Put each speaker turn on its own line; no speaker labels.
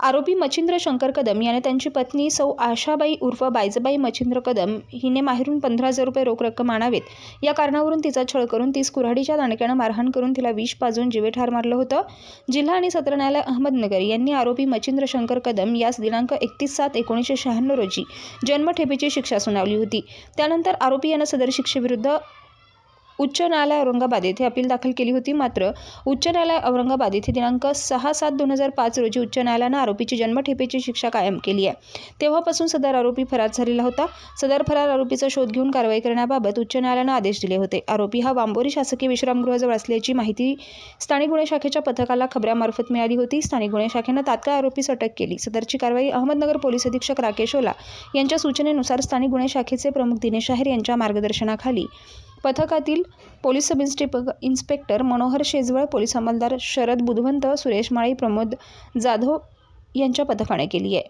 आरोपी मच्छिंद्र शंकर कदम याने त्यांची पत्नी सौ आशाबाई उर्फ बायजबाई मच्छिंद्र कदम हिने माहेरून पंधरा हजार रुपये रोख रक्कम आणावेत. या कारणावरून तिचा छळ करून तीस कुऱ्हाडीच्या दाणक्यानं मारहाण करून तिला विष पाजून जीवेठार मारलं होतं. जिल्हा आणि सत्र न्यायालय अहमदनगर यांनी आरोपी मच्छिंद्र शंकर कदम यास दिनांक एकतीस सात एकोणीसशे शहाण्णव रोजी जन्मठेपेची शिक्षा सुनावली होती. त्यानंतर आरोपी यानं सदर शिक्षेविरुद्ध उच्च न्यायालय औरंगाबाद येथे अपील दाखल केली होती. मात्र उच्च न्यायालय औरंगाबाद येथे दिनांक सहा सात दोन हजार पाच रोजी उच्च न्यायालयानं आरोपीची जन्मठेपेची शिक्षा कायम केली आहे. तेव्हापासून सदर आरोपी फरार झालेला होता. सदर फरार आरोपीचा शोध घेऊन कारवाई करण्याबाबत उच्च न्यायालयानं आदेश दिले होते. आरोपी हा वांबोरी शासकीय विश्रामगृहाजवळ असल्याची माहिती स्थानिक गुन्हे शाखेच्या पथकाला खबऱ्यामार्फत मिळाली होती. स्थानिक गुन्हे शाखेनं तात्काळ आरोपीस अटक केली. सदरची कारवाई अहमदनगर पोलीस अधीक्षक राकेश ओला यांच्या सूचनेनुसार स्थानिक गुन्हे शाखेचे प्रमुख दिनेश आहेर यांच्या मार्गदर्शनाखाली पथकातील police sub इन्स्टिप inspector Manohar Shejwal police अंमलदार शरद बुधवंत सुरेश माळी प्रमोद जाधव यांच्या पथकाने केली आहे.